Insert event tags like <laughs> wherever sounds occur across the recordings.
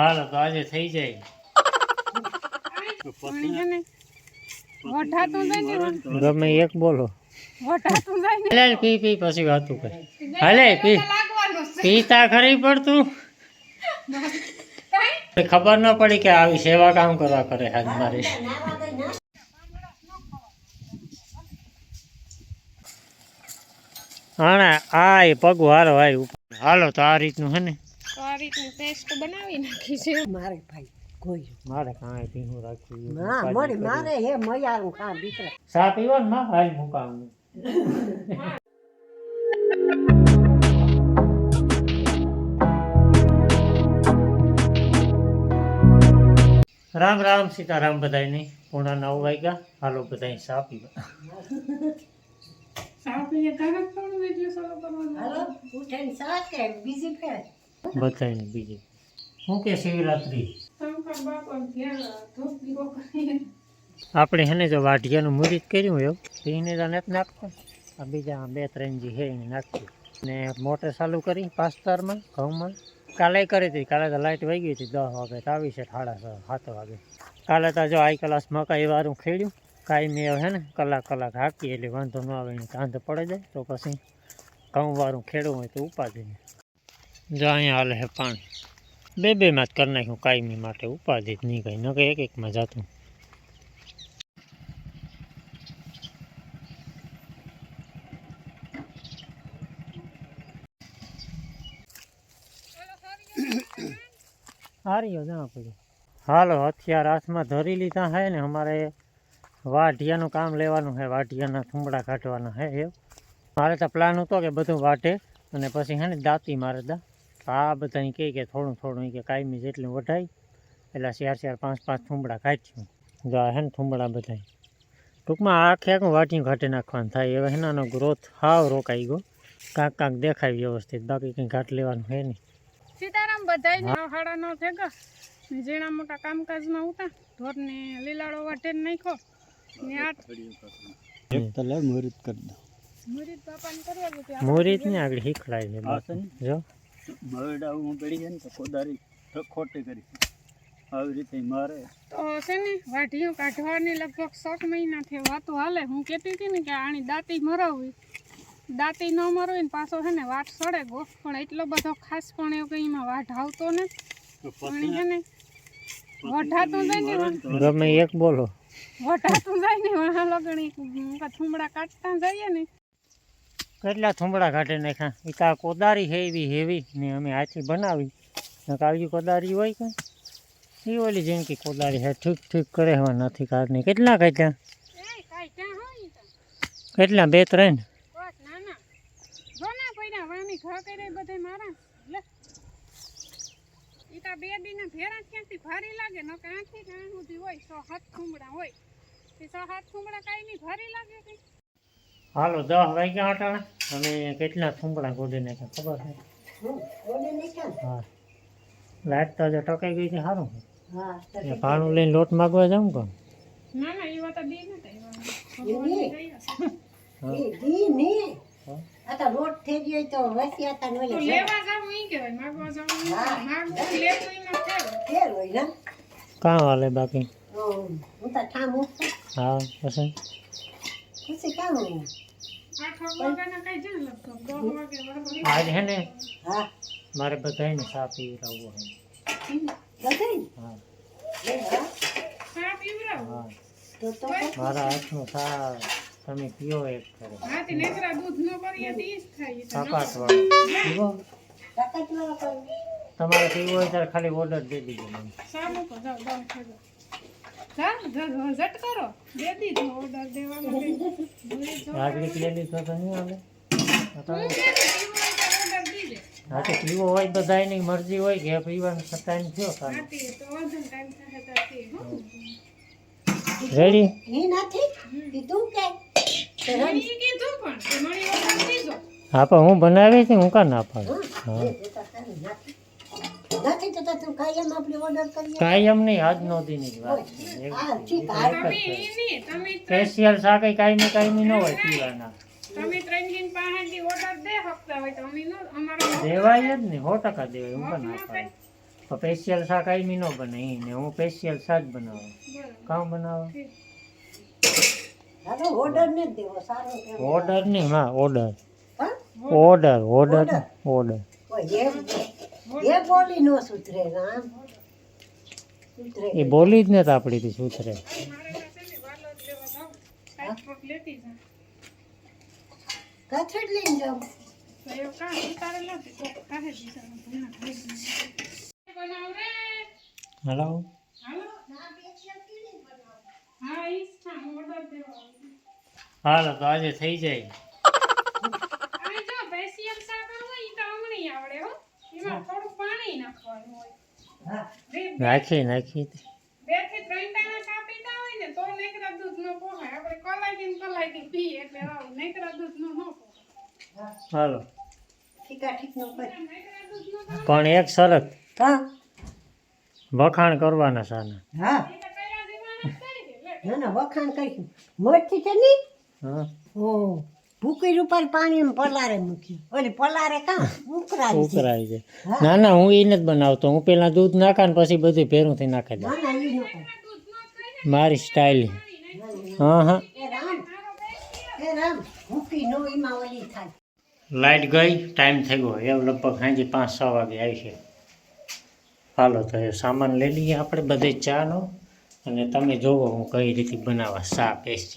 હાલો તો આજે થઈ જાય. ગમે એક બોલો. હાલે પી પી પછી વાતું કરે. હાલે પી. લાગવાનું પીતા ખરી પડતું ખબર ન પડી કે આવી સેવા કામ કરવા કરે હાથ મારી. હા આ એ પગ વારો ભાઈ હાલો તો આ રીતનું હે ને. તો આ રીતની પેસ્ટ બનાવી નાખી છે. મારે ભાઈ કોઈ મારે કાંઈ પીવું રાખ્યું હા મારે મારે હે મયારું ખા દીકરા ચા પીવો ને માં? હાલ મુકામ રામ રામ સીતારામ બધાય નહીં પૂણા નવ વાગ્યા. હાલો બધાય સા પીવા. સાપીએ તરત થોડું એટલે સલો કરવાનો. હાલો ઉઠાઈને કે બીજી ફેર? બધાય બીજી. શું કે શિવરાત્રી? આપણે હેને જો વાઢિયાનું મુરીત કર્યું એવું એને તો નથી નાખતો આ બીજા બે ત્રણ છે એને નાખ્યું ને મોટર ચાલુ કરી, પાસ્તરમાં, ઘઉંમાં. કાલે કરી હતી, કાલે તો લાઇટ વહી ગઈ હતી, દસ વાગે તો આવી છે, સાડા સાત વાગે. કાલે તો જો આઈ કલાસ મકાઈ વારું ખેડ્યું. કાંઈ મેં હે ને કલાક કલાક હાકી એટલે વાંધો ન આવે ને કાંધ પડે જાય, તો પછી ઘઉં વારું ખેડવું હોય તો ઉપાધિ નહીં જો અહીંયા હાલે છે પાણી બે બેમાં જ કરી નાખ્યું કાયમી માટે ઉપાધિ જ નહીં કંઈ ન કે એક એકમાં જતું હારી હો ના પડ્યું હાલો હથિયાર હાથમાં ધરી લીધા હે ને અમારે વાઢિયાનું કામ લેવાનું છે વાઢિયાના થુંબડા કાઢવાના હે એ મારે તો પ્લાન હતો કે બધું વાઢે અને પછી હે ને દાંતી મારે દા આ બધા કહે કે થોડું થોડું કે કાયમી જેટલું વઢાય એટલે ચાર ચાર પાંચ પાંચ થુંબડા કાઢ્યું જો આ હે ને થુંબડા બધાય. ટૂંકમાં આખે આખું વાટી ઘાટી નાખવાનું થાય હવે એનાનો ગ્રોથ હાવ રોકાઈ ગયો. કાંક કાંક દેખાય વ્યવસ્થિત બાકી કંઈ ઘાટ લેવાનું હોય નહીં. સીતારામ બધાય ને હાડા નો ભેગા. ઝીણા મોટા કામકાજમાં ઉતા ઢોરને લીલાડો વાટે નાખો ને આ મુરીદ બાપાને કરવા આપણે મુહૂર્ત ને આગળ હીખડાય છે જો. બરડા હું પડી જાય ને તો કોદારી ખોટી કરી. આવી રીતે મારે. તો છે ને વાઢીઓ કાઢવાની લગભગ સાત મહિનાથી વાતો હાલે. હું કહેતી હતી ને કે આની દાંતી મરાવવી. દાંતી ન મરવી ને પાછો છે ને વાટ સડે ગો. પણ એટલો બધો ખાસ પણ એવું કંઈ એમાં વાટ આવતો ને. પણ છે ને વઢાતું જાય ને ગમે એક બોલો. વઢાતું જાય ને વાહ લગણી. થુમડા કાઢતા જઈએ ને કેટલા થુંબડા કાઢી નાખ્યા? એ કા કોદારી છે એવી હેવી ને અમે હાથી બનાવી. કાળજી કોદારી હોય કે એ ઓલી જિંદગી કોદારી છે ઠીક ઠીક કરે હવે નથી કાઢની. કેટલા કાઢ્યા. કેટલા? બે ત્રણ? બે દીના ભેરા ક્યાંથી ભારી લાગે? ન ક્યાં સુધી હોય સો હાથ ખુમડા હોય. સો હાથ ખુમડા કાંઈ નહીં ભારી લાગે કઈ. હાલો દસ વાગ્યા હતા અને કેટલા થૂંકડા ગોદી નાખ્યા ખબર છે? હા. લાઈટ તો હજુ ટકાઈ ગઈ છે સારું એ ભાણું લઈને લોટ માગવા જાઉં કોણ કાં હાલે બાકી? હા પછી? પછી કામ હોય આઠ વાગ્યાના કાંઈ જાય લગભગ દસ વાગે વળગડી આજ હે ને હા મારે બધાને ચા પીવડાવવો છે બધાય હા લે હા ચા પીવડાવો હા તો તો મારા હાથનું ચા તમે પીઓ એક કરો હા તે નેત્રા દૂધ ન કરીએ તો ઈ જ થાય ઈ તો ન તાકાત વાળો પીવો તાકાત વાળો કોઈ તમારે પીવો હોય ત્યારે ખાલી ઓર્ડર દે દીજો મને સારું તો જાઓ જાઓ ખાજો જા ઝટ કરો. દે દીધો ઓર્ડર દેવાનો ભૂલી જાઓ. રાજગીત લઈ લીધો તો નહીં આવે હું તો- પીવો હોય બધાની મરજી હોય કે પીવાનું છતાં થયો. રેડી? એ નથી? કીધું કે? કીધું પણ. હા પણ હું બનાવી હતી હું કા ના પાડું? હા. નથી તો તો કાયમ આપણે ઓર્ડર કરીએ. કાયમ નહીં આજ નો દીની જ વાત સ્પેશિયલ શાક કાયમી કાયમી ન હોય પીવાના. તમે ત્રણ દિન પાસેથી order દે હકતા હોય તો અમે નો- અમારો દેવાય જ નહીં સો ટકા દેવાય હું કાં ના પાડું. સ્પેશિયલ શાક આઈમી ન બને ને હું સ્પેશિયલ શાક બનાવું. કામ બનાવો? ઓર્ડર ને દેવો સારું ઓર્ડર નહીં હા ઓર્ડર ઓર્ડર ઓર્ડર ઓર્ડર કોઈ એ બોલી નો સુધરે રામ. એ બોલી જ ને તો આપણી થી સુધરે કથડ લઈને જાઉં. હલો. હાલો તો આજે થઈ જાય. એમાં થોડું પાણી નાખવાનું હોય. નાખી નાખી. બેથી ત્રણ દાણા ચા પીતા હોય ને તો નેકરા દૂધ નો પોહાય. આપણે કલાઈ કલાઈ પીએ એટલે આવું નેકરા દૂધ નો નો હાલો. પણ એક શરત. હા. વખાણ કરવાના સાના. હા. દે ના ના વખાણ કરીશું. મોટી છે ની? હા. ઓ ભૂકી ઉપર પાણી પલારે મૂકી ઓલી પલારે કાં ઉકરાવી છે. ઉકરાય છે. ના ના હું એ નથી બનાવતો. હું પેલા દૂધ નાખા ને પછી બધું ભેરું થી નાખી. મારી સ્ટાઇલ હા હા. એ રામ. ભૂકી નો એમાં થાય. લાઇટ ગઈ ટાઈમ થઈ ગયો. એમ લગભગ સાંજે પાંચ છ વાગે આવી છે. હાલો તો એ સામાન લઈ લઈએ આપણે બધે ચાનો અને તમે જોવો હું કઈ રીતે બનાવવા. સા પેસ્ટ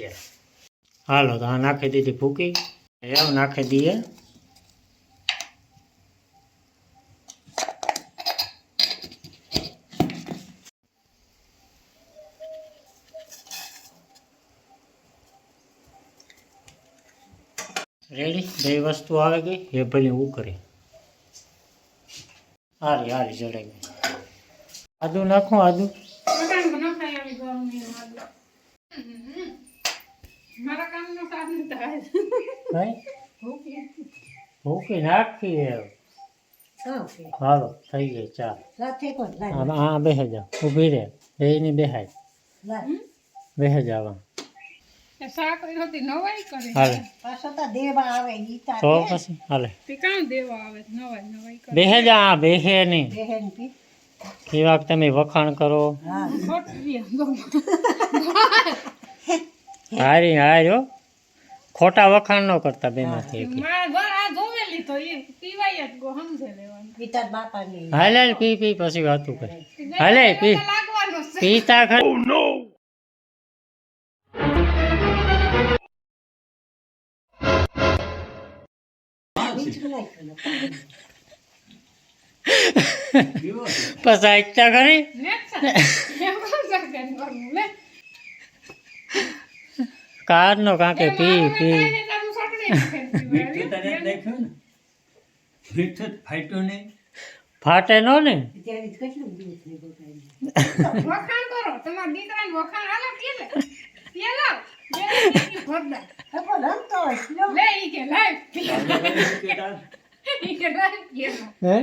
હાલો, તો આ નાખી દીધી ભૂકી. એવ નાખી દઈએ. રેડી બે વસ્તુ આવે ગઈ એ ભલે ઉકરે હારી હારી જડાઈ ગઈ આદુ નાખો, આદુ મકાન નો ખાઈ આવી ગરમી માં મારા કામનો સાધન થાય કઈ ભૂકી નાખી એ હાલો થઈ ગઈ ચા હા બેસે જાઓ. ઊભી રહે. બેહાય. જાવ એ શાક રોટી નવાઈ કરે. હાલે. પાછો તો દેવા આવે ઈ તાર. તો કે પછી હાલે. તે કામ દેવા આવે? નવાઈ નવાઈ કરે. બેહે જા આ બેહે નહીં. બહેન કેવાક તમે વખાણ કરો. <laughs> હા હાર હો. ખોટા વખાણ ન કરતા બેમાંથી એક. મારા ઘર આ જોવેલી તો એ પીવાય જ ગો સમજે લેવાનું. ઈ તાર બાપાની હાલે પી પી પછી વાતું કરે. હાલે પી. પીતા ખર? પછી નાખ્યું ને. કેવો છે? પછી આઈતા ખરી ને જ છે. એમ કોણ શાક એમ કરવું લે કાર નો કાંકે પી પી. મીઠું તને જ નાખ્યું ને? મીઠું ફાટ્યું નહીં ફાટે નો? ને વખાણ કરો તમારા દીકરાને વખાણ હાલો કે લે કે લાવ? બે ઈ ભરડા. હવે રમતો હોય લો. લે ઈ કે લાવ પી. એટલે ઈ કે લાવ પી લો. હે?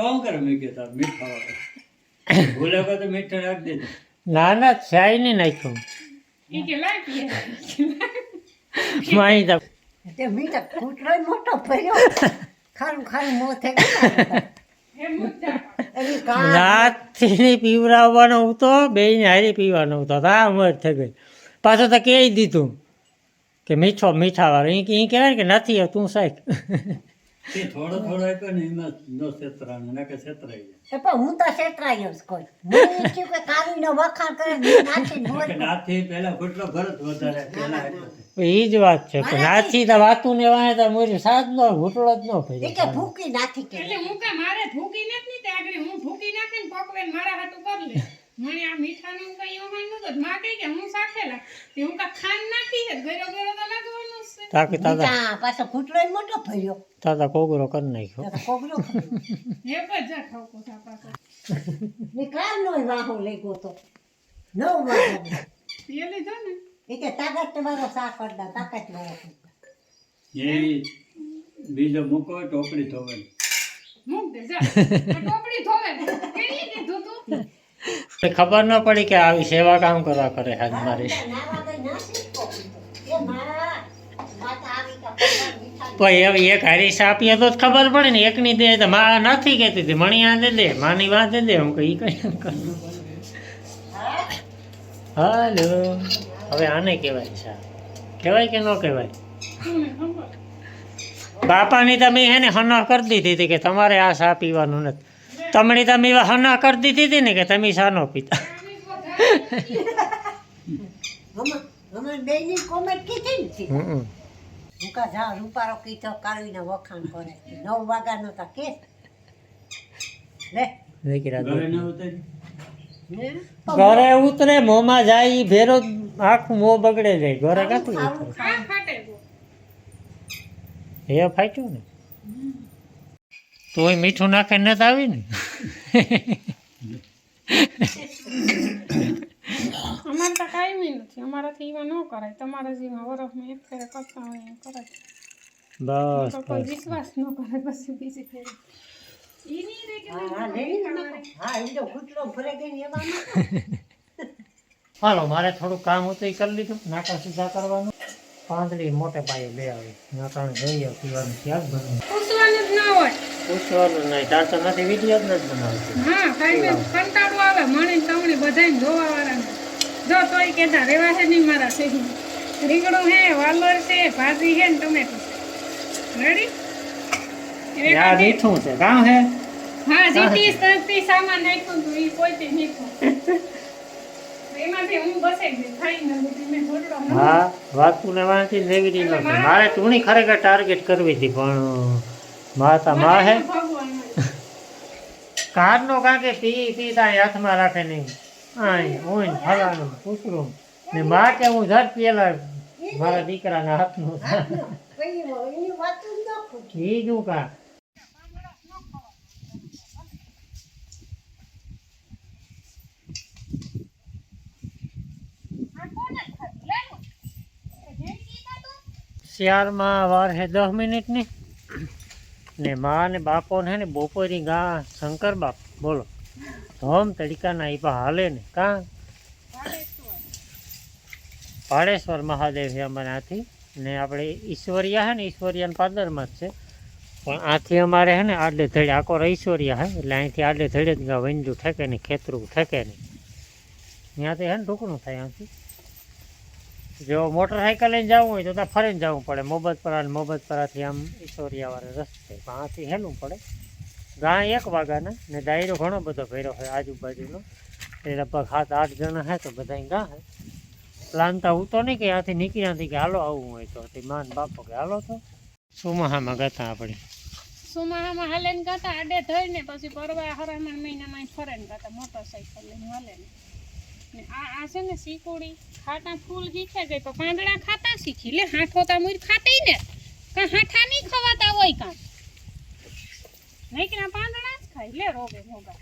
આમ કરે મેં કીધું મીઠા વાળા ભૂલે કો તો મીઠું રાખી દેજો ના ના ચાય નહીં નાખ્યું. માહી તો મીઠા કૂતરોય મોટો ખારું ખારું મોં થઈ ગયું પીવડાવવાનો હતો બે હારી પીવાનો હતો. તા આ થઈ ગઈ પાછો તો કહી દીધું કે મીઠો મીઠા વાળો એ કહેવાય ને કે નથી તું સાહેબ થોડો થોડો ને એમાં નો છેતરાનું ના કે છેતરાઈ જાય. એ પણ હું તો છેતરાયો જ કોઈ. મને એમ કે કાવીનો વખાણ કરે ને નાખીને કે નાથી પહેલા ફૂટલો ભરત વધારે પેલા એ જ વાત છે કે નાથી તો વાતું ને વાણે તો મોરી સાત નો ઘૂંટડો જ નો એ કે ભૂકી નાખી કે. એટલે હું કા મારે ભૂકી નથી તે આગળ હું ભૂકી નાખીને પકવે મારા હાટું કરી લે. મને આ મીઠાનું કઈ એવું માન્યું તો માં કઈ કે હું સાખેલા તે હું કા ખાંડ નાખી છે ગરો ગરો તો લાગવાનું છે. તાકી તાતા હા પાછો કૂતરોય મોટો ભર્યો. તાતા કોગરો કર નાખ્યો. તો કોગરો ભર્યો. પર જા ખાવ કો થા પાછો. ને કારનો વાહો લઈ ગયો તો? નવ વાહો. એ લીધો ને. એ કે તાકાત તમારો સાફ કરતા તાકાત વાળો એ બીજો મૂકો ટોપડી ધોવાની. મૂક દે જા. ટોપડી ધોવે કેવી કીધું તું ખબર ન પડી કે આવી સેવા કામ કરવા કરે હાથ મારી નાવા ગઈ ના શીખો એ માં વાત આવી કે પપ્પા મીઠા કોઈ એવી એક હરીશ આપીએ તો જ ખબર પડે ને એકની દે તો મા નથી કહેતી હતી મણિયા દે દે માની વાત દે દે હું કઈ કઈ હાલો હવે આને કહેવાય છે કહેવાય કે ન કહેવાય બાપાની તમે હે ને હના કરી દીધી હતી કે તમારે આ ચા પીવાનું નથી તમને તમે હના કરી દીધી હતી ને કે તમે સાનો પિતા. હું ઘરે ઉતારી? ને ઘરે ઉતરે મોમાં જાય ભેરો આખું મો બગડે જાય ઘરે કાતું. એ ફાટ્યું ને. તોય મીઠું નાખે નથી આવી ને અમારે તો કાંઈ નથી. અમારાથી એવા ન કરાય. તમારા જેવા વરફમાં એક ફેરે કરતા હોય એમ કરાય. બસ કોઈ વિશ્વાસ ન કરે પછી બીજી ફેરે. હાલો મારે થોડું કામ હતું એ કરી લીધું. નાકા સીધા કરવાનું. પાંદડી મોટે પાયે બે આવી. નાકાને જોઈએ પીવાનું ક્યાંક બનવું પૂછવાનું જ ના હોય પૂછવાનું નહીં. તાર તો નથી વીડિયો જ નથી બનાવતી. હા કાંઈ કંટાળો આવે મને તમને બધાને જોવા વાળાને જો તોય કહેતા રેવા છે નહીં મારા છે રીંગણું હે વાલોર છે ભાજી છે ને ટમેટું. રેડી આ મીઠું છે. કામ હે? હા જીતી સંતી સામાન નાખ્યું તું ઈ પોતે નાખ્યું એમાંથી હું બસે ગઈ ખાઈને બધી મેં ઘોટડો ન હા વાતું ને વાંચી લેવી મારે તુણી ખરેખર ટાર્ગેટ કરવી હતી પણ માતા માં હે? કાર કારનો કાંકે પી પી તાય હાથમાં રાખે નહીં. આય ઓય ને ફલાણું ને માં કે હું ઝટ પેલા મારા દીકરાના હાથનું વાત જ કા શિયાળમાં વાર હે દસ મિનિટની? ને મા ને બાપો ને ને બપોરી ગા શંકર બાપ, બોલો. ધોમ તડીકાના પા હાલે ને, કા? પાડેશ્વર મહાદેવ છે અમારે આથી. ને આપણે ઈશ્વરિયા હે ને, ઈશ્વરિયાના પાદરમાં જ છે. પણ આથી અમારે હે ને આડે ધડે, આખો ઈશ્વરિયા હે, એટલે અહીંથી આડે ધડે જ ગા, વંજું ઠેકે નહીં, ખેતરું ઠેકે નહીં. ત્યાંથી હે ને ઢોકણું થાય આથી જો મોટરસાઇકલ લઈને જવું હોય તો ત્યાં ફરીને જવું પડે. મોબતપરા અને મોબતપરાથી આમ ઈશ્વરિયાવાળા રસ્તે. આથી હેલું પડે. ગા એક વાગ્યાના ને ડાયરો ઘણો બધો ભર્યો હોય આજુબાજુનો. એ લગભગ સાત, આઠ જણા હે તો બધા ગાં હે. પ્લાન તો હું તો નહીં કે ત્યાંથી નીકળ્યા હતી કે હાલો આવવું હોય તો. માન બાપો કે હાલો તો. સુમાહામાં ગતા આપણે. સુમાહામાં હાલે ગાતા આડે થઈ ને પછી પરવા હરામણ મહિનામાં ફરે ગાતા મોટરસાઇકલ હાલે આ આ છે ને શીકોડી ખાટા ફૂલ શીખે ગઈ તો પાંદડા ખાતા શીખી. લે હાથો તા મુર ખાતી ને. કા હાથા નહીં ખવાતા હોય કાં? નહીં કે ના પાંદડા જ ખાય. લે રોગે મોગા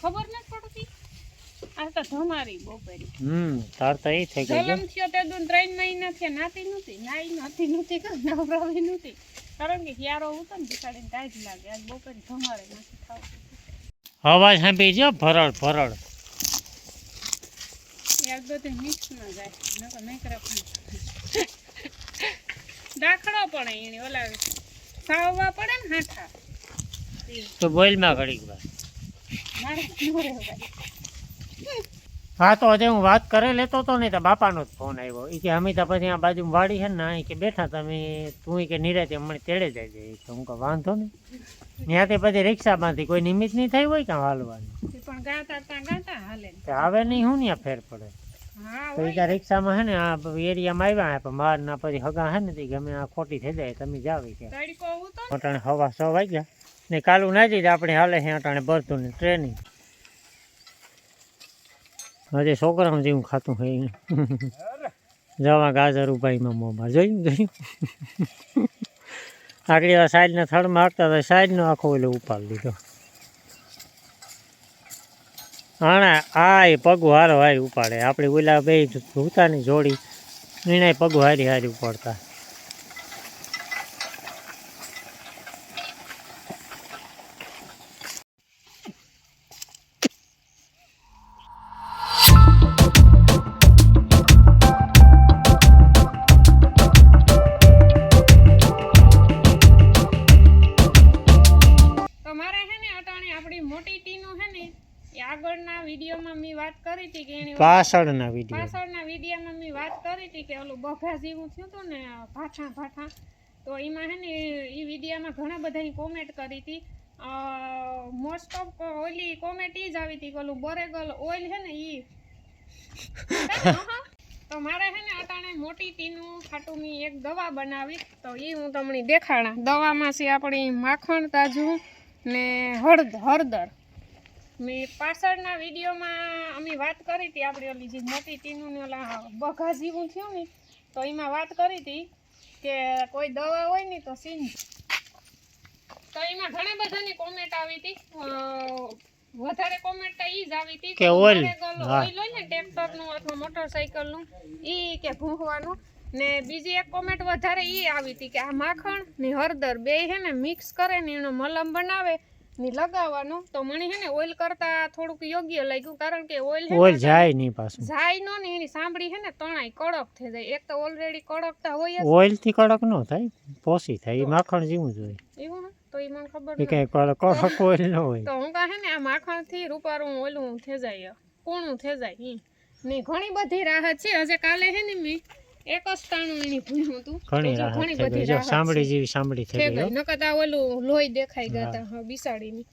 ખબર નથી પડતી? આ તો ધમારી બપોરી હમ તાર તો એ થઈ ગઈ જલમ થયો તે દુન ત્રણ મહિના થયા. નાતી નહોતી નાઈ નથી નહોતી કે નવરાવી નહોતી. કારણ કે હિયારો હતો ને ટાઈટ લાગે. આજ બપોરે ધમારે નથી ખાવ અવાજ સાંભળી જો ભરડ ભરડ. યાર બધું મિક્સ જાય. નકર નહીં કરે દાખલો પણ એને ઓલા સાવવા પડે ને હાઠા. તો બોઇલમાં ઘડીક વાર. હા તો હજે હું વાત કરે લેતો હતો ને તો બાપાનો જ ફોન આવ્યો. એ કે અમિતા પછી આ બાજુ વાડી છે ને કે બેઠા તમે. તું કે નિરાતે હમણાં તેડે જાય. છે તો હું કહું વાંધો નહીં. ત્યાંથી પછી રિક્ષામાંથી કોઈ નિમિત્ત નહીં થઈ હોય કાં હાલવાની? પણ ગાતા તા ગાતા હાલે. ને. તે આવે નહીં હું ત્યાં ફેર પડે? તો એ ત્યાં રિક્ષામાં હે ને આ એરિયામાં આવ્યા હે પણ મારના પછી હગા હે ને તે ગમે આ ખોટી થઈ જાય તમે જાવ કે. તડકો ઉતો ને. અટાણે હવા સો વાગ્યા. ને કાલું ના જઈએ આપણે હાલે છે અટાણે ભરતું ને ટ્રેનિંગ. હજે છોકરાઓ જેવું ખાતું હોય જવા ગાજર ઉભાઈમાં મોમાં. જોયું જોયું? આગળ વાર સાઈડના થડમાં હાંકતા હતા, સાઈડનો આખો ઓલો ઉપાડ લીધો. આણા, આ એ પગ હારો હારી ઉપાડે. આપણે ઓલા બે ભૂતાની જોડી એને પગ હારી હારી ઉપાડતા. કરી હતી કે એની પાછળના વીડિયો. પાછળના વિડીયોમાં મેં વાત કરી હતી કે ઓલું બફા જેવું થયું હતું ને ભાઠા ભાઠા. તો એમાં હે ને એ વિડીયોમાં ઘણા બધાની કોમેન્ટ કરી હતી. મોસ્ટ ઓફ ઓલી કોમેન્ટ જ આવી હતી કે ઓલું બોરેગલ ઓઇલ છે ને એ <laughs> તો મારે છે ને અટાણે મોટી ટીનું ખાટુની એક દવા બનાવી. તો એ હું તમને દેખાડા. દવામાં છે આપણી માખણ તાજું ને હળદ હળદર. મેં પાછળના વિડીયોમાં અમે વાત કરી હતી આપણે ઓલી જે મોટી ટીનું ઓલા બઘા જેવું થયું ને તો એમાં વાત કરી હતી કે કોઈ દવા હોય ને તો સીન તો એમાં ઘણા બધાની કોમેન્ટ આવી હતી. વધારે કોમેન્ટ એ જ આવી હતી કે ઓઇલ ઓઇલ. હોય ને ટ્રેક્ટરનું અથવા મોટરસાઇકલનું એ કે ભૂંસવાનું ને બીજી એક કોમેન્ટ વધારે એ આવી હતી કે આ માખણ ને હળદર બે હે ને મિક્સ કરે ને એનો મલમ બનાવે ને લગાવવાનો. તો મને હે ને ઓઇલ કરતા થોડુંક યોગ્ય લાગ્યું કારણ કે ઓઇલ ઓઇલ જાય નહીં પાછું. જાય નો ને એની સાંભળી હે ને તણાઈ કડક થઈ જાય. એક તો ઓલરેડી કડકતા હોય ઓઇલથી કડક નો થાય પોસી થાય. એ માખણ જેવું જ હોય. એવું તો એ મને ખબર એ. કઈ કડક ઓઇલ ન હોય. તો હું કહે ને આ માખણથી રૂપારું ઓલું થઈ જાય કોણું થઈ જાય ની ને ઘણી બધી રાહત છે. હજે કાલે હે ને મેં એક જ તાણું એની ભૂલ્યું હતું. ઘણી રાહત ઘણી બધી જો રાહત સાંભળી જેવી સાંભળી થઈ ગઈ. નકર આ ઓલું લોહી દેખાઈ ગયા. હતા બિસાડીની.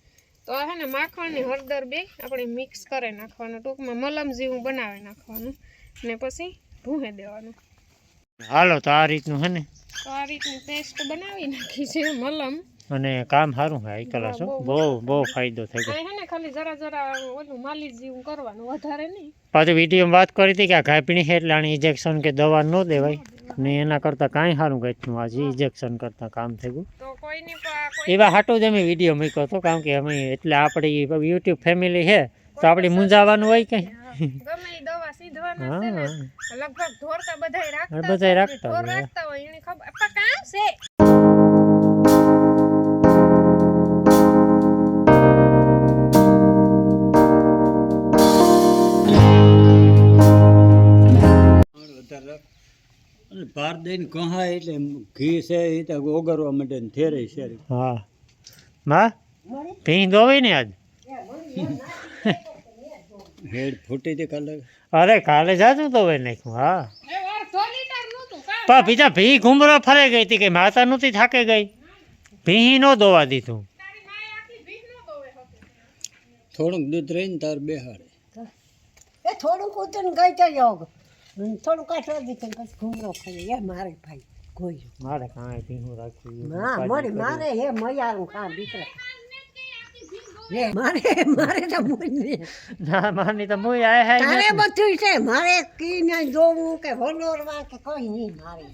તો આ હે ને માખણ ને હળદર બે આપણે મિક્સ કરી નાખવાનું ટૂંકમાં મલમ જેવું બનાવી નાખવાનું ને પછી ભૂહે દેવાનું. હાલો તો આ રીતનું હે ને. તો આ રીતની પેસ્ટ બનાવી નાખી છે મલમ. અને કામ સારું છે કલા છો બહુ બહુ ફાયદો થઈ ગયો. ખાલી જરા જરા ઓલું માલિશ જેવું કરવાનું વધારે નહીં. પાછું વિડીયોમાં વાત કરી હતી કે આ ઘાપણી છે એટલે આને ઇન્જેક્શન કે દવા ન દેવાય. ને એના કરતાં કાંઈ સારું ગયું આજે ઇન્જેક્શન કરતાં કામ થઈ ગયું. એવા હાટો જ અમે વીડિયો મૂક્યો હતો કારણ કે અમે એટલે આપણી યુટ્યુબ ફેમિલી છે તો આપણે મૂંઝાવાનું હોય કંઈ ગમે દવા સીધવાના છે હા. લગભગ ઢોરતા બધાય રાખતા બધાય રાખતા હોય. રાખતા ખબર કામ છે. વધારે રાખ. અને ભાર દઈને કહાય એટલે ઘી છે એ તો ઓગરવા માટે ને થેરે છે. હા. ના? ભીં ધોવી ને આજ? હેડ ફૂટી હતી કાલે. અરે કાલે જાતું તો હવે નાખ્યું હા? પણ બીજા ભી ઘુમરો ફરે ગઈ હતી કે માતા નહોતી થાકે ગઈ? ભી નો દોવા દીધું. થોડુંક દૂધ રહીને તાર બેહાડે. હારે થોડુંક ઉતરીને ગઈ તો થોડુંક કાઢવા દીધું પછી ઘૂમરો ખાઈ એ મારે ભાઈ કોઈ મારે કાંઈ ભીનું રાખ્યું હા મારે મારે હે મયારું કાં દીકરા હે મારે મારે તો મુજ ના માની તો આય હાય તારે બધું છે. મારે કી ને જોવું કે વલોરવા કે કોઈ નહીં મારે.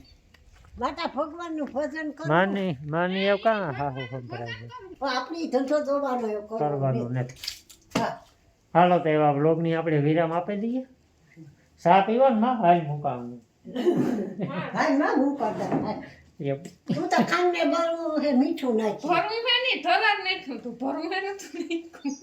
માતા ભગવાનનું ભજન કરવું. માની માની એવું કાં હા હું સંભળાય છે? આપણી ધંધો જોવાનો એવું કરવાનું નથી. હા. હાલો તો એવા બ્લોગની આપણે વિરામ આપી દઈએ. સા પીવો ને માં હાલ મુકાવું <laughs> ભાઈ માં મુકાવતા. તું તો ખાંડને બળવું હે મીઠું નાખી ભરું મેં નહીં, ધરાર નાખ્યું તું. ભરું હે નતું નાખ્યું.